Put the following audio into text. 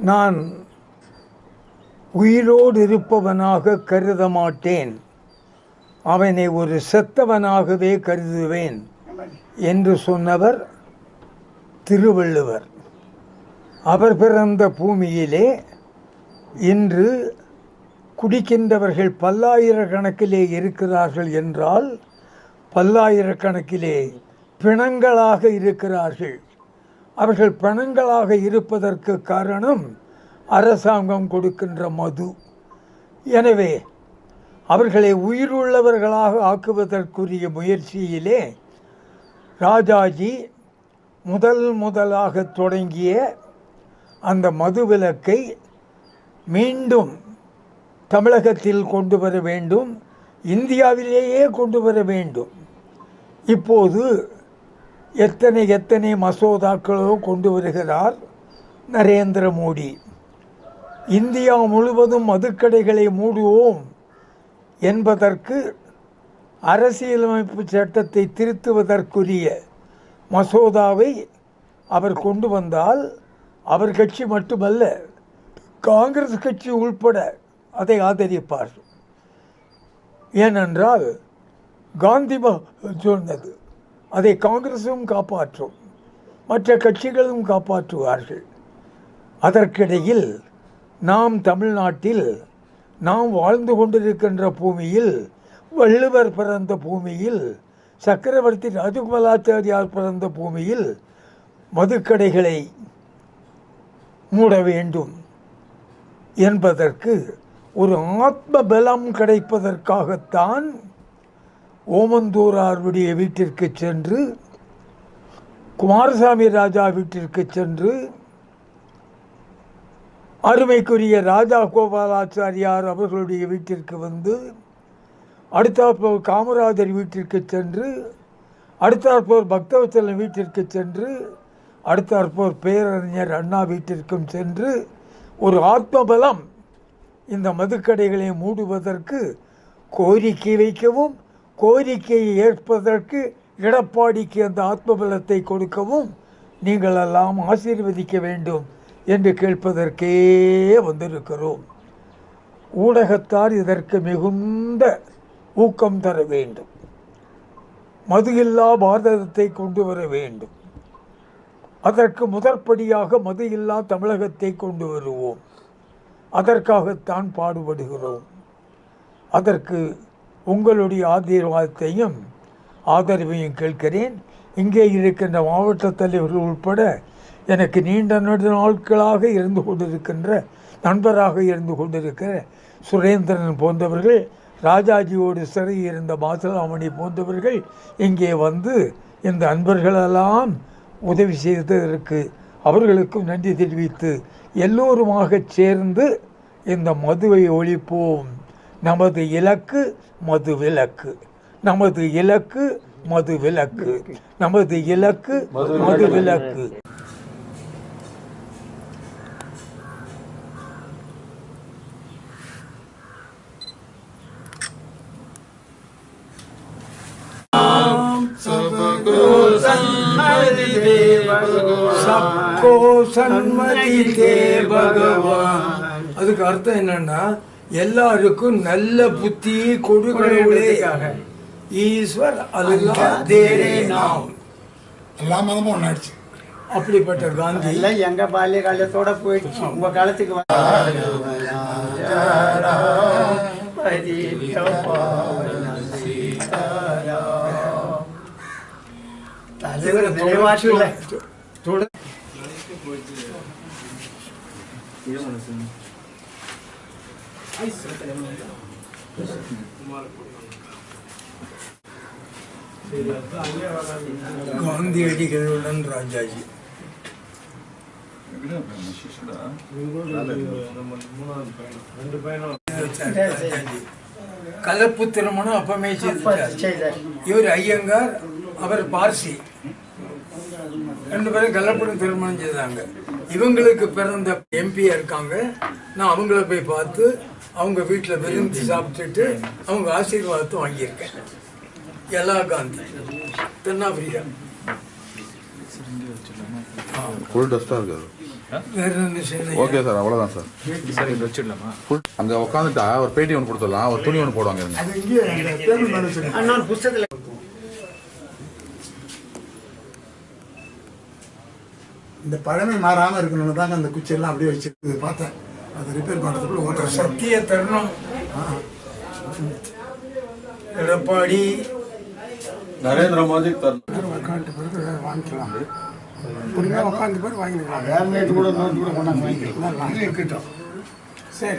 நான் உயிரோடு இருப்பவனாக கருத மாட்டேன் அவனை ஒரு செத்தவனாகவே கருதுவேன் என்று சொன்னவர் திருவள்ளுவர். அவர் பிறந்த பூமியிலே இன்று குடிக்கின்றவர்கள் பல்லாயிரக்கணக்கிலே இருக்கிறார்கள் என்றால் பல்லாயிரக்கணக்கிலே பிணங்களாக இருக்கிறார்கள். அவர்கள் பிணங்களாக இருப்பதற்கு காரணம் அரசாங்கம் கொடுக்கின்ற மது. எனவே அவர்களை உயிருள்ளவர்களாக ஆக்குவதற்குரிய முயற்சியிலே ராஜாஜி முதல் முதலாக தொடங்கிய அந்த மதுவிலக்கை மீண்டும் தமிழகத்தில் கொண்டு வர வேண்டும் இந்தியாவிலேயே கொண்டு வர வேண்டும். இப்போது எத்தனை எத்தனை மசோதாக்களோ கொண்டு வருகிறார் நரேந்திர மோடி. இந்தியா முழுவதும் மதுக்கடைகளை மூடுவோம் என்பதற்கு அரசியலமைப்பு சட்டத்தை திருத்துவதற்குரிய மசோதாவை அவர் கொண்டு வந்தால் அவர் கட்சி மட்டுமல்ல காங்கிரஸ் கட்சி உள்பட அதை ஆதரிப்பார். ஏனென்றால் காந்தி சொன்னது அதை காங்கிரசும் காப்பாற்றும் மற்ற கட்சிகளும் காப்பாற்றுவார்கள். அதற்கிடையில் நாம் தமிழ்நாட்டில் நாம் வாழ்ந்து கொண்டிருக்கின்ற பூமியில் வள்ளுவர் பிறந்த பூமியில் சக்கரவர்த்தி ராஜகுமலாச்சாரியார் பிறந்த பூமியில் மதுக்கடைகளை மூட வேண்டும் என்பதற்கு ஒரு ஆத்ம பலம் கிடைப்பதற்காகத்தான் ஓமந்தூராருடைய வீட்டிற்கு சென்று குமாரசாமி ராஜா வீட்டிற்கு சென்று அருமைக்குரிய ராஜா கோபாலாச்சாரியார் அவர்களுடைய வீட்டிற்கு வந்து அடுத்தாற்போர் காமராஜர் வீட்டிற்கு சென்று அடுத்தாற்போர் பக்தவச்சலன் வீட்டிற்கு சென்று அடுத்தாற்போர் பேரறிஞர் அண்ணா வீட்டிற்கும் சென்று ஒரு ஆத்மபலம் இந்த மதுக்கடைகளை மூடுவதற்கு கோரிக்கை வைக்கவும் கோரிக்கையை ஏற்பதற்கு எடப்பாடிக்கு அந்த ஆத்மபலத்தை கொடுக்கவும் நீங்கள் எல்லாம் ஆசீர்வதிக்க வேண்டும் என்று கேட்பதற்கே வந்திருக்கிறோம். ஊடகத்தார் இதற்கு மிகுந்த ஊக்கம் தர வேண்டும். மது இல்லா பாரதத்தை கொண்டு வர வேண்டும். அதற்கு முதற்படியாக மது இல்லா தமிழகத்தை கொண்டு வருவோம். அதற்காகத்தான் பாடுபடுகிறோம். அதற்கு உங்களுடைய ஆசீர்வாதத்தையும் ஆதரவையும் கேட்கிறேன். இங்கே இருக்கின்ற மாவட்ட தலைவர்கள் உட்பட எனக்கு நீண்ட நெடு நாட்களாக இருந்து கொண்டிருக்கின்ற நண்பராக இருந்து கொண்டிருக்கிற சுரேந்திரன் போன்றவர்கள் ராஜாஜியோடு சிறை இருந்த மாசலாமணி போன்றவர்கள் இங்கே வந்து இந்த அன்பர்களெல்லாம் உதவி செய்ததற்கு அவர்களுக்கும் நன்றி தெரிவித்து எல்லோருமாக சேர்ந்து இந்த மதுவை ஒழிப்போம். நமது இலக்கு மது விலக்கு நமது இலக்கு மது விலக்கு நமது இலக்கு மது விலக்கு சப்கோ சன்மதி தே பகவான். அதுக்கு அர்த்தம் என்னன்னா எல்லாருக்கும் நல்ல புத்தி கொடுக்கடவுளே ஈஸ்வர் அல்லாஹ் தேரே நாம். எல்லா மதமும் ஒன்றாயிடுச்சு அப்படிப்பட்ட காந்தி. எல்லாம் எங்க பால்ய காலத்தோட போயிடுச்சு. உங்க காலத்துக்கு வந்து- தலைவர் நினைவாற்றல தொட- ராஜாஜி கலப்பு திருமணம் அப்பமே செய்தார். இவர் ஐயங்கார் அவர் பார்சி ரெண்டு பேரும் கலப்படம் திருமணம் செய்தாங்க இவங்களுக்கு பிறந்த எம்பியா இருக்காங்க நான் அவங்கள போய் பார்த்து அவங்க வீட்டில் விருந்து சாப்பிட்டுட்டு அவங்க ஆசீர்வாதத்தை வாங்கியிருக்கேன். எல்லா காந்தி தென்னாப்பிரிக்கா. ஃபுல் டஸ்ட்டாக இருக்காது. ஓகே சார் அவ்வளோதான் சார் சரி இங்க வச்சிடலாமா? ஃபுல் அங்கே உட்காந்துட்டா ஒரு பேட்டி ஒன்று கொடுத்துடலாம் ஒரு துணி ஒன்று போடுவாங்க புஸ்தகத்துல இந்த பழமை மாறாமல் இருக்கணும்னு தாங்க அந்த குச்சியெல்லாம் அப்படியே வச்சிருக்கு பார்த்தேன். அதை ரிப்பேர் பண்ணுறதுக்குள்ள ஓட்டுறேன் சக்திய தருணம். எடப்பாடி. நரேந்திர மோடி தரணும் உட்காந்து பிறகு வாங்கிக்கலாம். உட்காந்து பிறகு வாங்கிக்கலாம். நேற்று கூட நோட்டு கூட கொண்டாந்து வாங்கிக்கலாம். இருக்கட்டும். சரி.